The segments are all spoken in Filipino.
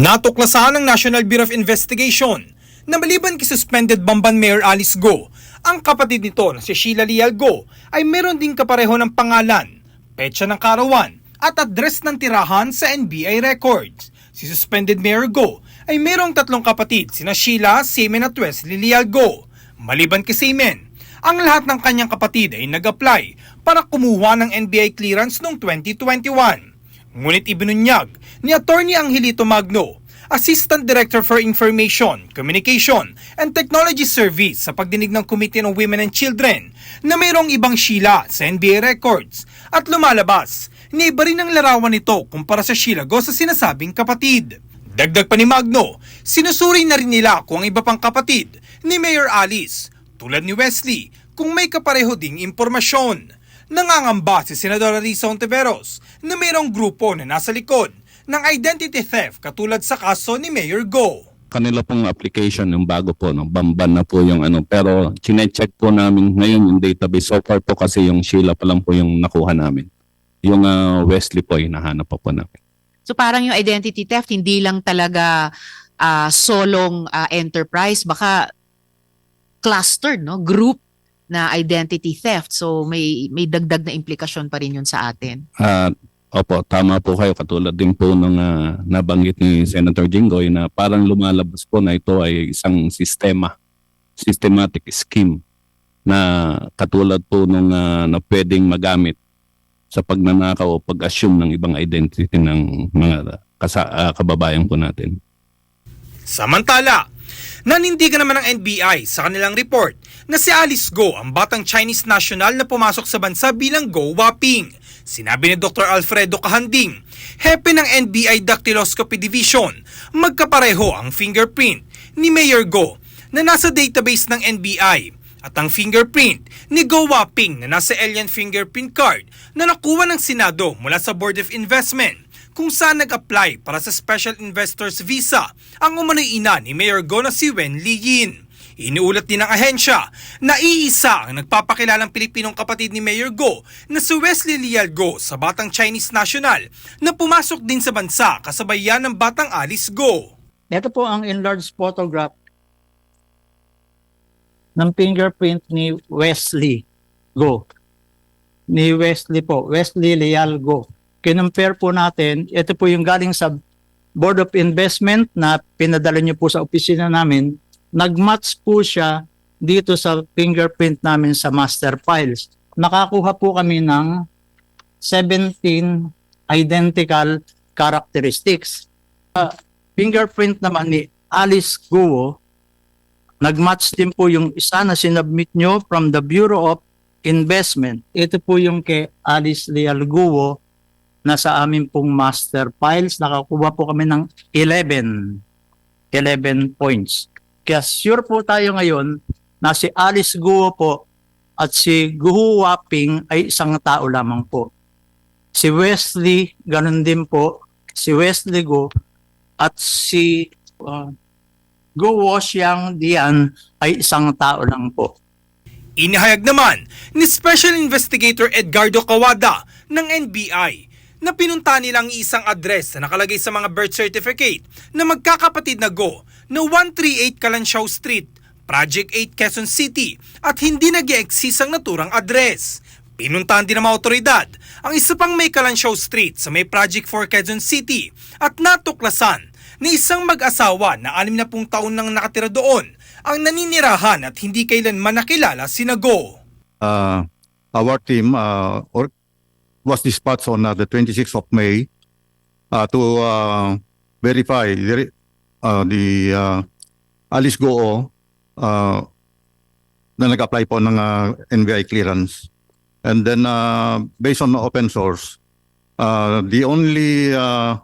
Natuklasan ng National Bureau of Investigation na maliban kay suspended Bamban Mayor Alice Go, ang kapatid nito na si Sheila Lial Go ay meron ding kapareho ng pangalan, petsa ng karawan at address ng tirahan sa NBI records. Si suspended Mayor Go ay merong tatlong kapatid sina Sheila, Semen at Wesley Lial Go. Maliban kay Semen, ang lahat ng kanyang kapatid ay nag-apply para kumuha ng NBI clearance noong 2021. Ngunit ibinunyag ni Attorney Angelito Magno, Assistant Director for Information, Communication, and Technology Service sa pagdinig ng Committee on Women and Children na mayroong ibang Sheila sa NBA records at lumalabas na iba rin ang larawan nito kumpara sa Sheila Go sa sinasabing kapatid. Dagdag pa ni Magno, sinusuri na rin nila kung ang iba pang kapatid ni Mayor Alice, tulad ni Wesley, kung may kapareho ding impormasyon. Nangangamba si Senadora Risa Ontiveros na mayroong grupo na nasa likod ng identity theft katulad sa kaso ni Mayor Go. kanila pong application yung bago po no? Bamban na po yung ano. Pero chine-check po namin ngayon yung database. So far po kasi yung Sheila pa lang po yung nakuha namin. Yung ah, Wesley po hinahanap pa po namin. So parang yung identity theft hindi lang talaga ah, solong ah, enterprise, baka clustered, no? Group na identity theft. So may may dagdag na implikasyon pa rin yun sa atin. Ah, opo tama po kayo katulad din po nung ah, nabanggit ni Senator Jinggoy na parang lumalabas po na ito ay isang sistema systematic scheme na katulad po nung ah, na pwedeng magamit sa pagnanakaw o pag-assume ng ibang identity ng mga kasa, ah, kababayan po natin. Samantala, nanindigan naman ng NBI sa kanilang report na si Alice Go ang batang Chinese national na pumasok sa bansa bilang Go Waping. Sinabi ni Dr. Alfredo Kahanding, hepe ng NBI Dactyloscopy Division, magkapareho ang fingerprint ni Mayor Go na nasa database ng NBI at ang fingerprint ni Go Waping na nasa alien fingerprint card na nakuha ng Senado mula sa Board of Investment kung saan nag-apply para sa Special Investors Visa ang umano'y ina ni Mayor Go na si Wen Liyin. Iniulat din ng ahensya na iisa ang nagpapakilalang Pilipinong kapatid ni Mayor Go na si Wesley Lial Go sa batang Chinese national na pumasok din sa bansa kasabay yan ng batang Alice Go. Ito po ang enlarged photograph ng fingerprint ni Wesley Go. Ni Wesley po, Wesley Leal Go. Kinumpare po natin, ito po yung galing sa Board of Investment na pinadala niyo po sa opisina namin. Nagmatch po siya dito sa fingerprint namin sa master files. Nakakuha po kami ng 17 identical characteristics. Uh, fingerprint naman ni Alice Guo, nagmatch din po yung isa na sinubmit nyo from the Bureau of Investment. Ito po yung kay Alice Leal Guo na sa amin pong master files. Nakakuha po kami ng 11. 11 points. Kaya sure po tayo ngayon na si Alice Guo po at si Guo Waping ay isang tao lamang po. Si Wesley, ganun din po. Si Wesley Go at si uh, Go Wosyang Dian ay isang tao lang po. Inihayag naman ni Special Investigator Edgardo Kawada ng NBI na pinunta nilang isang address na nakalagay sa mga birth certificate na magkakapatid na Go na 138 Kalansiaw Street, Project 8 Quezon City at hindi nag exist ang naturang address. Pinuntahan din ng mga otoridad ang isa pang may Kalansiaw Street sa may Project 4 Quezon City at natuklasan na isang mag-asawa na 60 taon nang nakatira doon ang naninirahan at hindi kailanman nakilala si Go. uh, our team uh, or was dispatched on uh, the 26th of May uh, to uh, verify the, uh, the uh, Alice Goo uh, na nag-apply po ng uh, NBI clearance. And then uh, based on open source, uh, the only uh,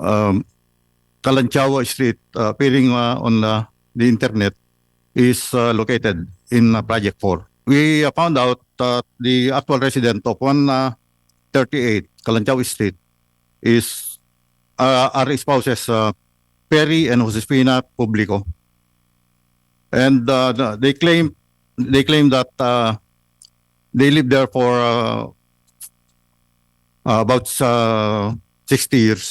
um, Kalanchawa Street uh, appearing uh, on uh, the internet is uh, located in uh, Project 4. We uh, found out that the actual resident of 138 Kalanchawi Street is uh, are spouses uh, Perry and Josefina Publico. And uh, the- they claim they claim that uh, they lived there for uh, uh, about uh, 60 years.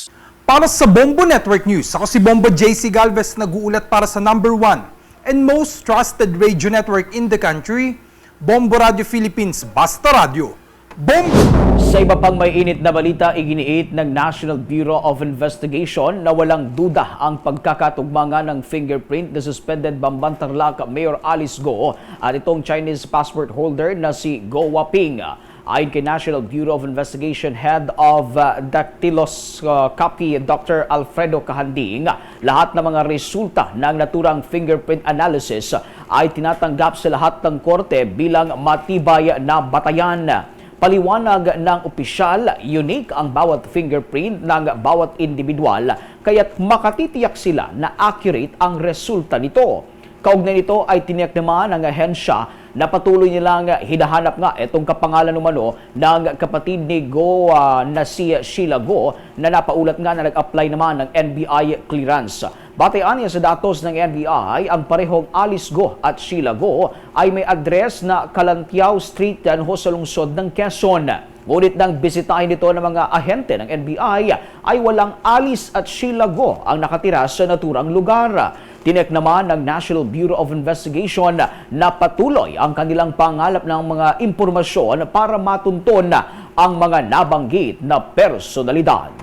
Para sa Bombo Network News, ako si Bombo JC Galvez nag-uulat para sa number one and most trusted radio network in the country, Bombo Radio Philippines, Basta Radio. Bombo! Sa iba pang may init na balita, iginiit ng National Bureau of Investigation na walang duda ang pagkakatugmanga ng fingerprint na suspended Bamban Tarlac Mayor Alice Go at itong Chinese passport holder na si Go Waping. Ayon kay National Bureau of Investigation Head of uh, Dactyloscopy Dr. Alfredo Kahanding, lahat ng mga resulta ng naturang fingerprint analysis ay tinatanggap sa lahat ng korte bilang matibay na batayan. Paliwanag ng opisyal, unique ang bawat fingerprint ng bawat individual, kaya't makatitiyak sila na accurate ang resulta nito. Kaugnay nito ay tiniyak naman ng ahensya na patuloy nilang hinahanap nga itong kapangalan umano ng kapatid ni Go ah, na si Sheila Go na napaulat nga na nag-apply naman ng NBI clearance. Batayan niya sa datos ng NBI, ang parehong Alice Go at Sheila Go ay may address na Kalantiao Street yan ho sa lungsod ng Quezon. Ngunit nang bisitahin nito ng mga ahente ng NBI ay walang Alice at Sheila Go ang nakatira sa naturang lugar. Tinek naman ng National Bureau of Investigation na patuloy ang kanilang pangalap ng mga impormasyon para matunton ang mga nabanggit na personalidad.